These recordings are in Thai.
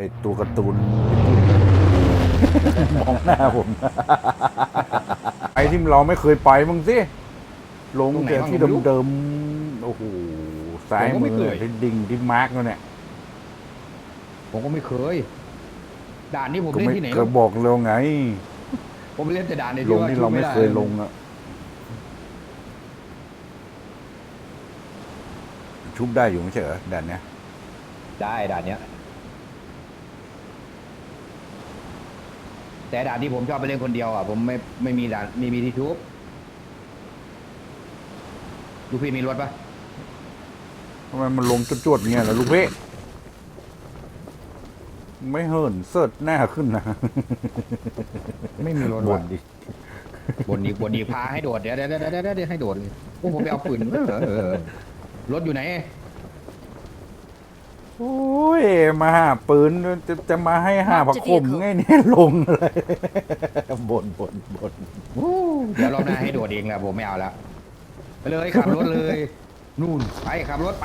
อ้ตัวการ์ตูน มองหน้าผม ไอ้ที่เราไม่เคยไปมึงสิลงตรงไหนแต่บ้างที่ผมไม่รู้เดิมๆโอ้โหซ้ายผมก็ไม่มือเคยที่ดิ่งที่มาร์กนั่นเนี่ยผมก็ไม่เคย ด่านนี้ผมก็เล่นไม่ที่ไหนก็บอกแล้วไง ผมเล่นแต่ด่านในลที่งว่าที่เราไม่ด้เคยลงอะชุบได้อยู่ไม่ใช่เหรอแดนเนี้ยได้ด่านเนี้ย แต่ด่านที่ผมชอบไปเล่นคนเดียวอะผมไม่ไม่มีด่านไม่มีที่ทุบลูกพี่มีรถปะทำไมมันลงจวดๆเงี้ยล่ะลูกเพ่ไม่เหินเสิร์ชหน้าขึ้นนะไม่มีรถบ่ว่ะนดิบนอีกบนอีกพาให้โดดเดี๋ยวเดี๋ยวเดี๋ยวเดี๋ยวเดี๋ยวให้โดดเลยโอ้ผมไปเอาปืนเออเออเออรถอยู่ไหน โอ้ยมาหาปืนจะจะมาให้หาผักขมไงเนี่ยลงอะไรบ่นบ่นบ่นเดี๋ยวรอบหน้าให้โดดเองแหละผมไม่เอาแล้วไปเลยขับรถเลย นู่นไปขับรถไป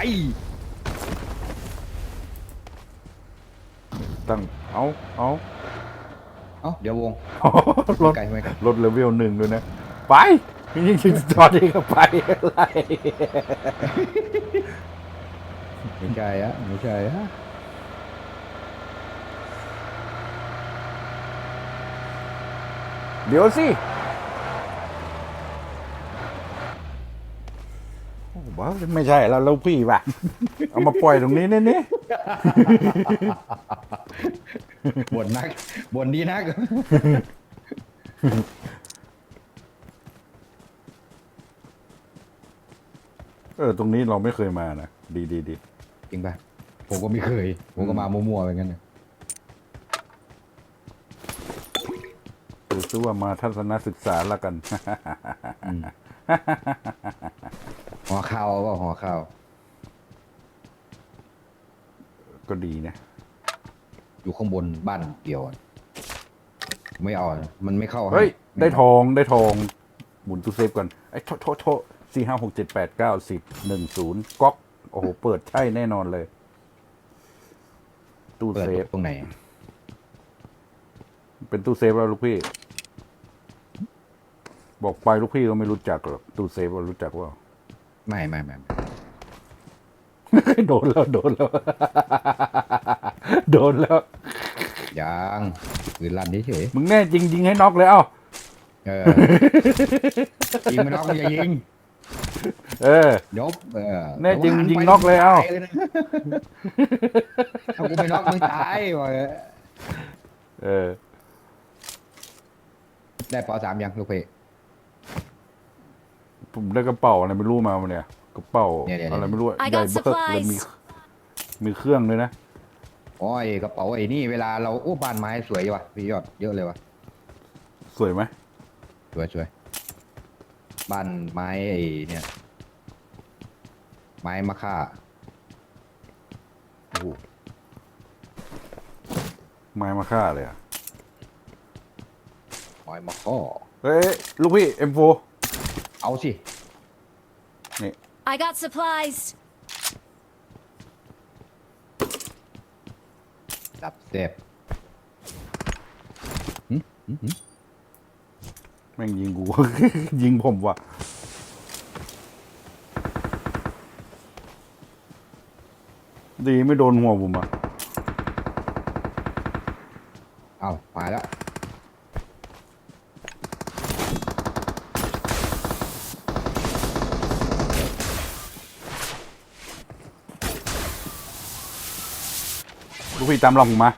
ตั้งเอาเอาเอ้าเดี๋ยววงรถไกลไม่ไกลรถเลเวลหนึ่งด้วยนะ ไปยิ่งจอดเองก็ไปอะไร ไม่ใช่อะไม่ใช่อะเดี๋ยวสิโอ้บ้าไม่ใช่แล้วแล้วพี่ป่ะ เอามาปล่อยตรงนี้เนี่ยนี่บ่นนักบ่นดีนัก เออ ตรงนี้เราไม่เคยมานะ ดีดีดีจ ริงป่ะ ผมก็ไม่เคย ผมก็มามั่วๆไปงั้นน่ะถือซะว่ามาทัศนศึกษาละกันอืมหอข้าวว่าหอข้าวก็ดีนะ อยู่ข้างบนบ้านเดียวอะไม่เอาอะมันไม่เข้าให้เฮ้ย ได้ทองได้ทอง หมุนตู้เซฟก่อนไอ้โทษโทษโทษสี่ห้าหกเจ็ดแปดเก้าสิบหนึ่งศูนย์ก๊อกโอ้โห เปิดใช่แน่นอนเลย ตู้เปิดเซฟตรงไหน เป็นตู้เซฟแล้วลูกพี่ บอกไปลูกพี่ก็ไม่รู้จักหรอกตู้เซฟว่ารู้จักว่าไม่ไม่ไม่ไม่โดนแล้ว โดนแล้ว โดนแล้วยังปืนลั่นเฉยมึงแน่จริงยิงให้น็อกเลยเอ้าๆเออยิงไม่น็อกก็อย่ายิง เออเดี๋ยวเออแน่จริงดี๋วหัยิงน็อกเลยเอ้าตนะถ้ากูไม่น็อกมึงตายว่ะเออ ได้ปอสามยังลูกเพ ผมได้กระเป๋าอะไรไม่รู้มาวันเนี่ยกระเป๋าเนี่ยเนี่ยอะไรไม่รู้อะ I ใหญ่ got เบิกเลยมี supplies. มีเครื่องเลยนะอ๋อไอ้กระเป๋าไอ้นี่เวลาเราโอ้บ้านไม้สวยว่ะพี่ยอดเยอะเลยว่ะสวยไหมสวยสวยบ้านไม้ไอ้เนี่ย ไม้มะค่าโอ้โหไม้มาฆ่าเลยอะไม้มะข้อเฮ้ยลูกพี่ M4 เอาสิ นี่ I got supplies. ดับเสพหึหึหึแม่งยิงกู ยิงผมว่ะ ดีไม่โดนหัวผมอะเอามาแล้วลูกพี่ตามหลอกผมมา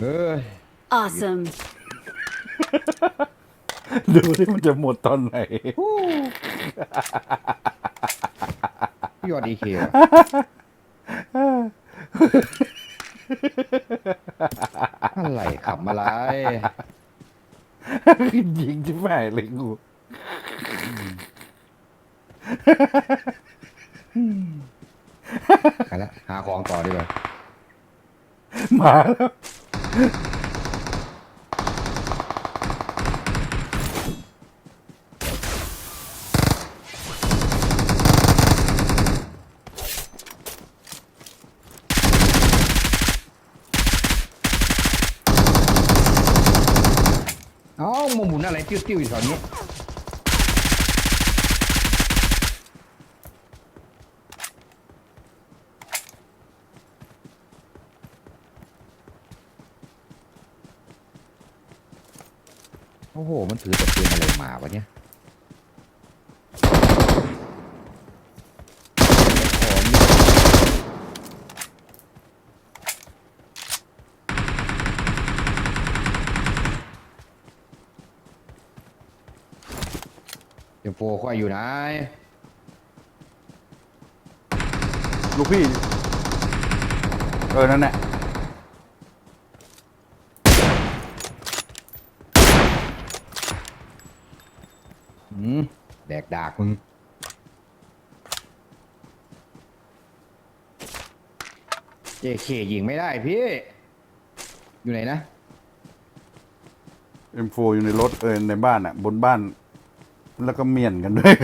เออ Awesome. ดูที่มันจะหมดตอนไหน พี่ยอดดีเคอะไรขับอะไรยิงชิบหายเลยกูไปละหาของต่อดีกว่า มาแล้ว เอ้ามาหมุนอะไรติ้วๆอยู่แถวนี้ โอ้โห มันถือแต่ปืนอะไรมาวะเนี่ย เดี๋ยวโฟค่อยอยู่ไหนลูกพี่ เออ นั่นแหละอืมแดกดากมึง เจเคยิงไม่ได้พี่ อยู่ไหนนะ M4 อยู่ในรถเออในบ้านอะ บนบ้าน แล้วก็เมียนกันด้วย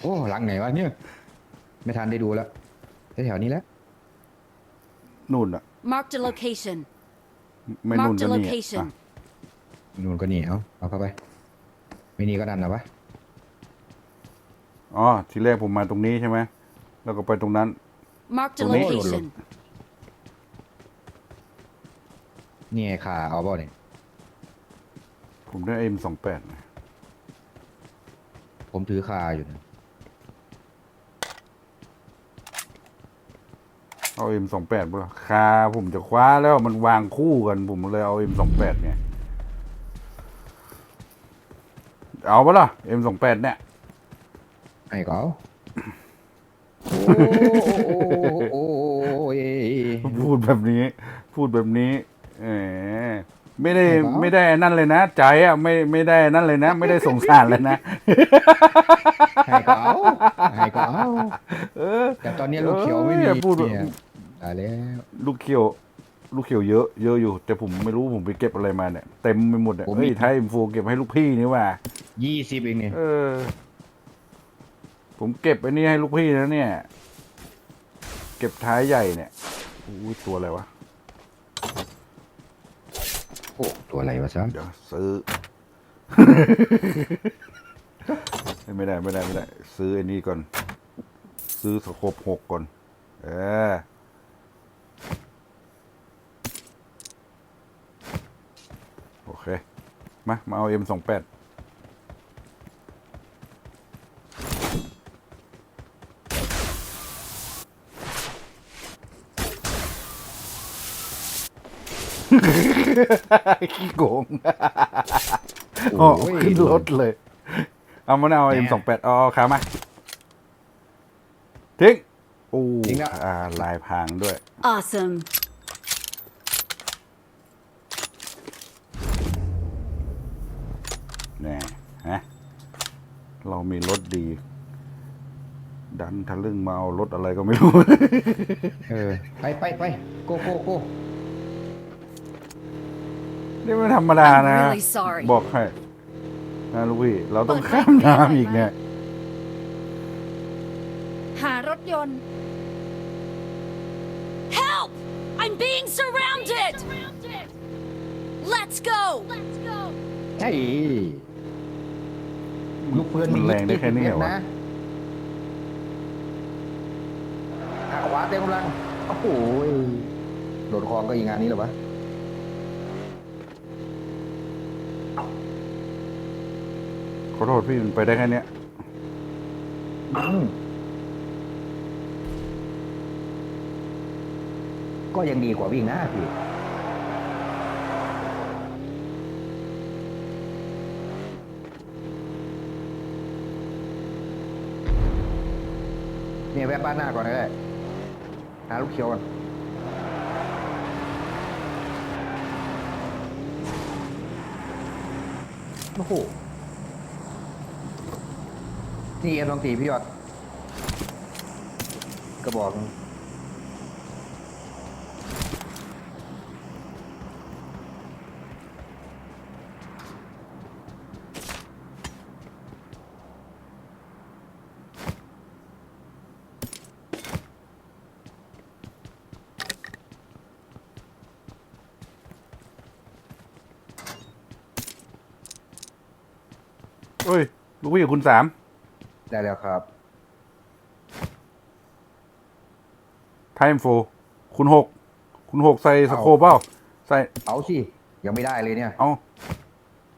โอ้หลังไหนวะเนี่ย ไม่ทันได้ดูแล้วแถวๆนี้แล้วนู่นอะ Marked a location. ไม่นู่น Marked ก็ a นี่อะ location. อะนู่นก็นี่เอาเอาเข้าไป ไม่นี่ก็ดันนะวะอ๋อทีแรกผมมาตรงนี้ใช่ไหมแล้วก็ไปตรงนั้น Marked a Tumor. location. นี่ไงขาเอาเปล่าเนี่ยผมได้ M28 นะ ผมถือคาอยู่นะเอา M28 ป่ะคาผมจะคว้าแล้วมันวางคู่กัน ผมเลยเอา M28 เนี่ย เอาปะล่ะ M28 เนี่ย ไอ้ก็เอาโอ้โอ้โอ้โอ้ยพูดแบบนี้ พูดแบบนี้ เออ ไม่ได้ไม่เอาไม่ได้นั่นเลยนะใจอะไม่ไม่ได้นั่นเลยนะ ไม่ได้สงสารเลยนะให้ก็เอาให้ก็เอาเออแต่ตอนนี้ลูกเขียวไม่มีเออพูดแบบเนี่ยตายแล้วลูกเขียว ลูกเขียวเยอะเยอะอยู่ แต่ผมไม่รู้ผมไปเก็บอะไรมาเนี่ยเต็มไปหมดเนี่ยเฮ้ยไทยฟูเก็บให้ลูกพี่นี่ว่ายี่สิบเองเนี่ยเออผมเก็บไอ้นี่ให้ลูกพี่นะเนี่ย เก็บท้ายใหญ่เนี่ยอู้ตัวอะไรวะ โอ้ตัวอะไรวะซันเดี๋ยวซื้อ ไม่ได้ไม่ได้ไม่ได้ ซื้อไอ้นี่ก่อน ซื้อสโคบหกก่อน เออโอเค มา มาเอา M สองแปด ขี้โกงอ๋อขึ้นรถเลย เอามาเอา M สองแปดเอาเอาขามาทิ้งโอ้อ่าลายพรางด้วย Awesome. แน่ฮะเรามีรถดี ดันทะลึ่งมาเอารถอะไรก็ไม่รู้ เออ ไปไปไปโกโกโก นี่ไม่ธรรมดานะ I'm really sorry บอกให้นะลูกพี่ เราต้องข้ามน้ำอีกเนี่ย หารถยนต์ Help! I'm being surrounded! Let's go! ใช่ลูกปืนมันแรงได้แค่นี้เหรอวะนะทางขวาเต็มกำลัง โอ้โหยโดดคลองก็อีกงานนี้เหรอวะ ขอโทษพี่มันไปได้แค่เนี้ยก็ยังดีกว่าวิ่งนะพี่ เนี่ยแวะบ้านหน้าก่อนได้หาลูกเขียวก่อนโอ้โห นี่เอ็มลองตีพี่ยอดกระบอกเอ้ย ลูกพี่คุณสาม ได้แล้วครับ ไทม์โฟคุณหกคุณหกใส่สโคปเปล่าใส่ เอาสิยังไม่ได้เลยเนี่ย เอา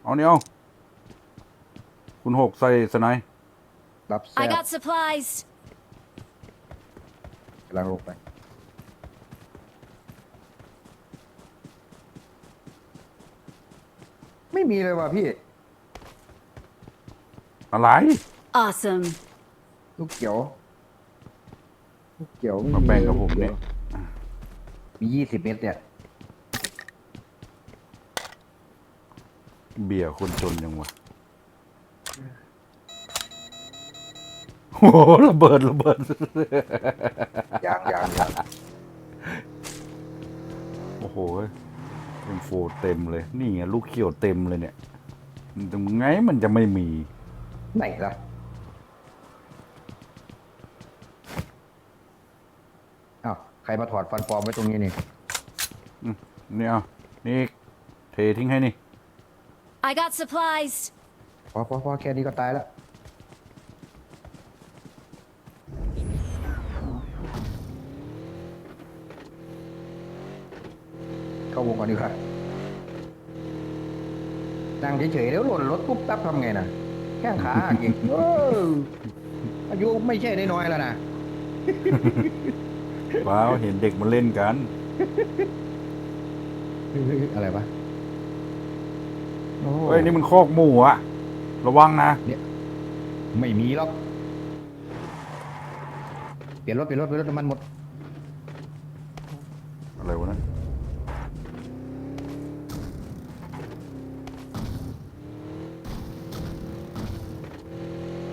เอาเนี่ยเอาคุณหกใส่สไนป์รับแซ่ I บ got supplies. กำลังลงไป ไม่มีเลยว่ะพี่ อะไร Awesome. ลูกเขียว ลูกเขียวมาแบ่งกับผมเนี่ย มียี่สิบเม็ดเนี่ย เบียร์คนจนยังวะโอ้โหระเบิดระเบิด ยางยางยางโอ้โหเป็นโฟเต็มเลย นี่ไงลูกเขียวเต็มเลยเนี่ยมันจะไงมันจะไม่มี ไหนล่ะ อ้าว ใค รมาถอดฟันปลอมไว้ตรงนี้นี่ นี่เอานี่เททิ้งให้นี่ I got supplies. พอพอพอแค่นี้ก็ตายแล้ว เข้าวงก่อนดีกว่านั่งเฉยๆแล้วหล่นรถปุ๊บปั๊บทำไงนะแข้งขาหักอีกเอออายุไม่ใช่น้อยๆแล้วนะ ว้าวเห็นเด็กมาเล่นกันเฮ้ยๆอะไรวะโอ้เฮ้ยนี่มันคอกหมูอะระวังนะ ไม่มีหรอก เปลี่ยนรถเปลี่ยนรถเปลี่ยนรถน้ำมันหมด อะไรวะนะ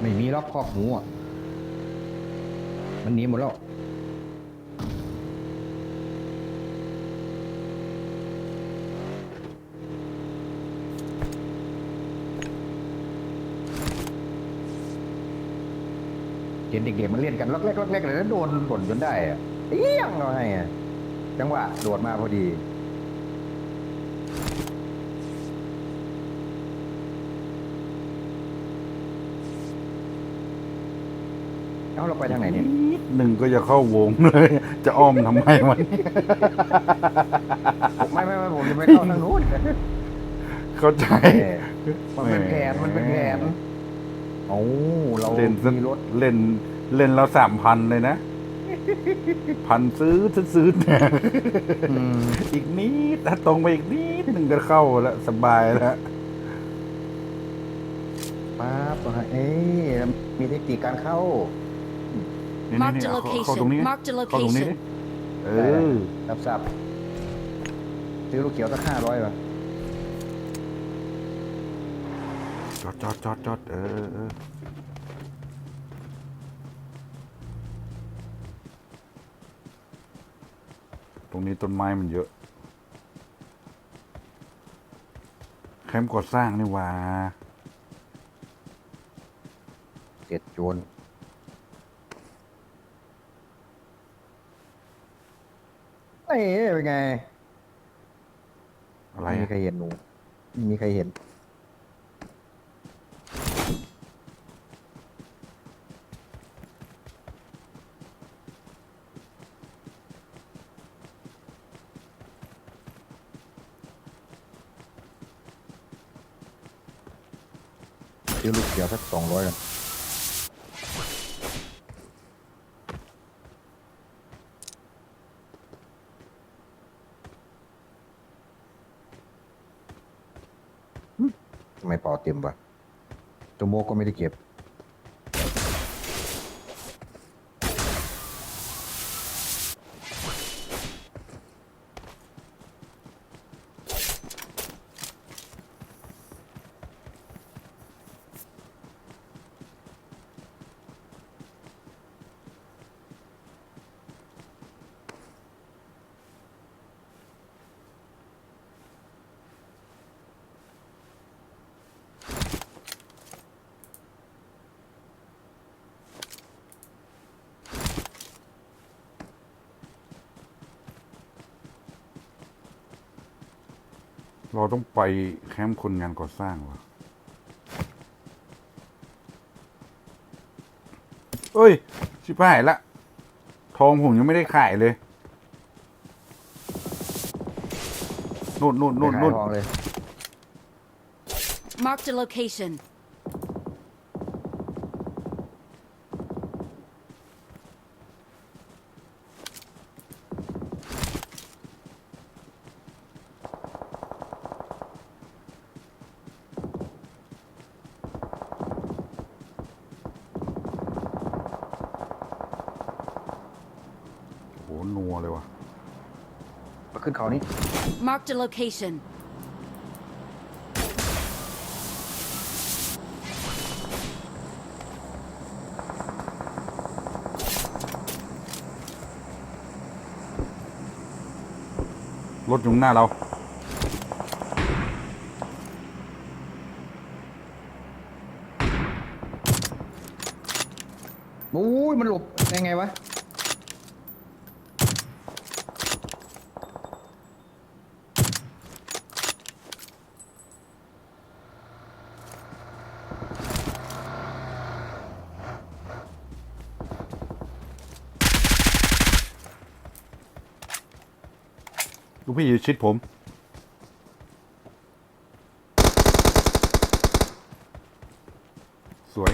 ไม่มีล็อกคอกหมูอะมันหนีหมดแล้ว เห็นเด็กๆมันเล่นกันล็อกเล็กล็อกเล็กเลยแล้วโดนหล่นจนได้อะเอี้ยงเราให้อะจังหวะโดดมาพอดี เอาเราไปทางไหนเนี่ยหนึ่งก็จะเข้าวงเลย จะอ้อมทำไมมันไม่ไม่ไม่ผมจะไปเข้าทางนู้นเข้าใจมันเป็นแผนมันเป็นแผนโอ้เราเล่นมีรถ เล่น เล่นแล้วสามพันเลยนะ พันซื้อซื้อเนี่ยอีกนิดถ้าตรงไปอีกนิดหนึ่งก็เข้าแล้วสบายแล้วป๊าบเอ้ยมีเทคนิคการเข้านี่ Marked นี่ a เอาเข้าเข้าตรงนี้ location. Marked a เข้าตรงนี้ดิ location. เอได้อรับทราบซื้อลูกเขียวสักห้าร้อยป่ะจอดจอดจอดจอดเออเออต รงนี้ต้นไม้มันเยอะ แคมป์ก่อสร้างนี่หว่าเจ็ดโจรเอ้ยเป็นไง อะไรไม่มีอะใครเห็นหนูไม่มีใครเห็น ซื้ อสักสองร้อยกันทำไมเป่าเต็มวะตัวโมก็ไม่ได้เก็บ เราต้องไปแคมป์คนงานก่อสร้างวะเอ้ย ชิบหายละ ทองผมยังไม่ได้ขายเลยนู่นนู่นนู่นไปขายนู่นทองเลย Marked a location. ขึ้นเขานี้ Marked a location. รถอยู่ข้างหน้าเรา โอ้ยมันหลบได้ไงวะ พี่อยู่ชิดผม สวย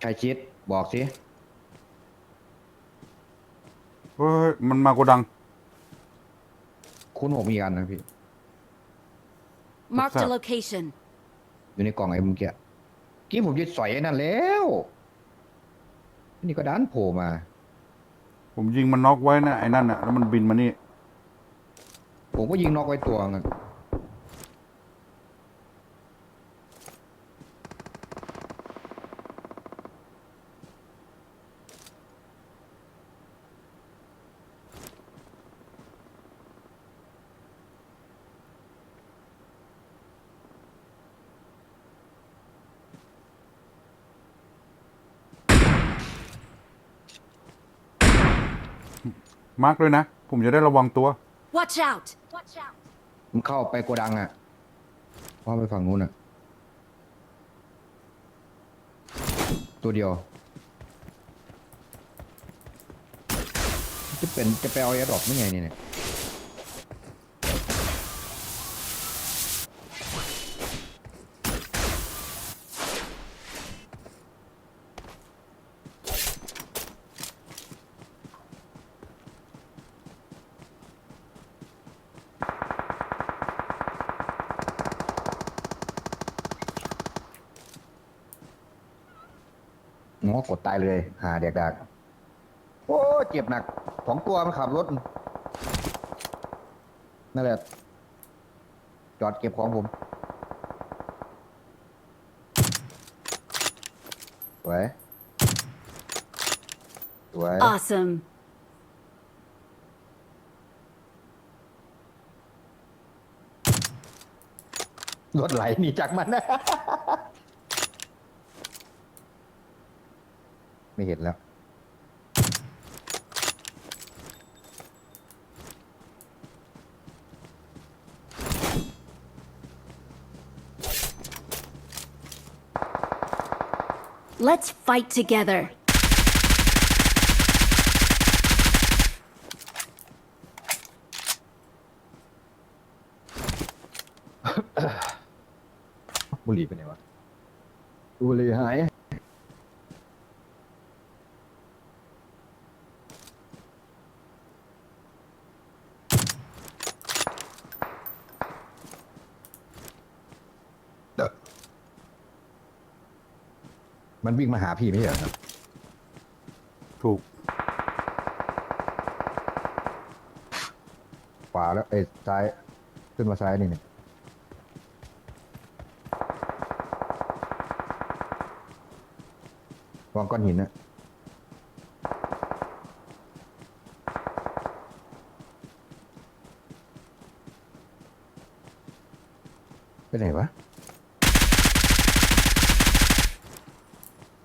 ใครคิด บอกสิ เฮ้ย มันมาโกดัง คุณผมมีอันนะพี่ Marked a that? location. อยู่ในกล่องไอ้เมื่อกี้กี้ผมจะสอยไอ้นั่นแล้วนี่ก็ดันโผล่มา ผมยิงมันน็อกไว้นะไอ้นั่นน่ะแล้วมันบินมานี่ผมก็ยิงนอกไว้ตัวนึ มาร์กเลยนะ ผมจะได้ระวังตัว Watch out. Watch out. มันเข้าไปโกดังอะเพราะไปฝั่งนู้นอะ ตัวเดียว จะเป็นจะไปเอาแอร์ดรอปไม่ไงเนี่ย งอกดตายเลย หาเด็กดักโอ้เจ็บหนักสองตัวมันขับรถ นั่นแหละ จอดเก็บของผมสวยสวย Awesome. รถไหลหนีจากมันนะ ไม่เห็นแล้ว Let's fight together. บุหรี่ไปไหนวะบุหรี่หาย มันวิ่งมาหาพี่ไม่ใช่เหรอครับถูกขวาแล้วเอ้ยซ้ายขึ้นมาซ้ายนี่เนี่ยวางก้อนหินนะไปไหนวะ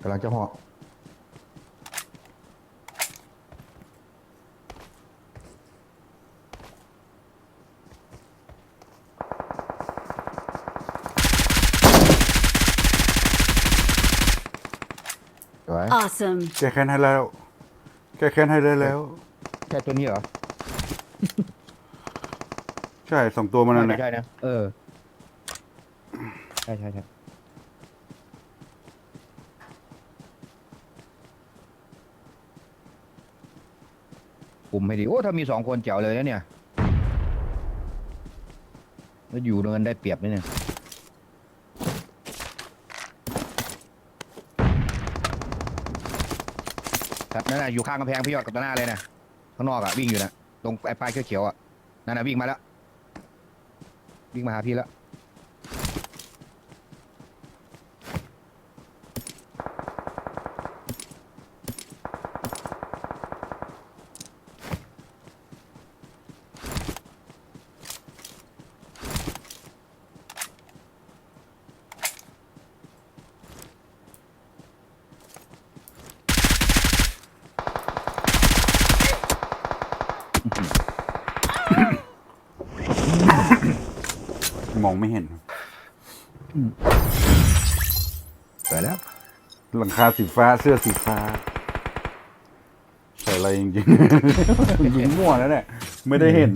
กำลัง จะเหาะสวย Awesome. แก้แค้นให้แล้ว แก้แค้นให้ได้แล้ว แค่ตัวนี้เหรอใช่สองตัวมันนั่นแหไม่ละ ใช่นะ เออ ใช่ใช่ใช่ คุมให้ดี โอ้ ถ้ามีสองคนแจ๋วเลยนะเนี่ยแล้วอยู่เนินได้เปรียบนี่เนี่ยครับนั่นน่ะอยู่ข้างกำแพงพี่ยอดกับตาหน้าเลยนะข้างนอกอะวิ่งอยู่นะตรงไอ้ป้ายเขียวๆอะนั่นน่ะวิ่งมาแล้ววิ่งมาหาพี่แล้ว องไม่เห็นไปแล้วหลังคาสีฟ้าเสื้อสีฟ้าใส่อะไรจริงๆ ยิงมั่วแล้วเนี่ยไม่ได้เห็น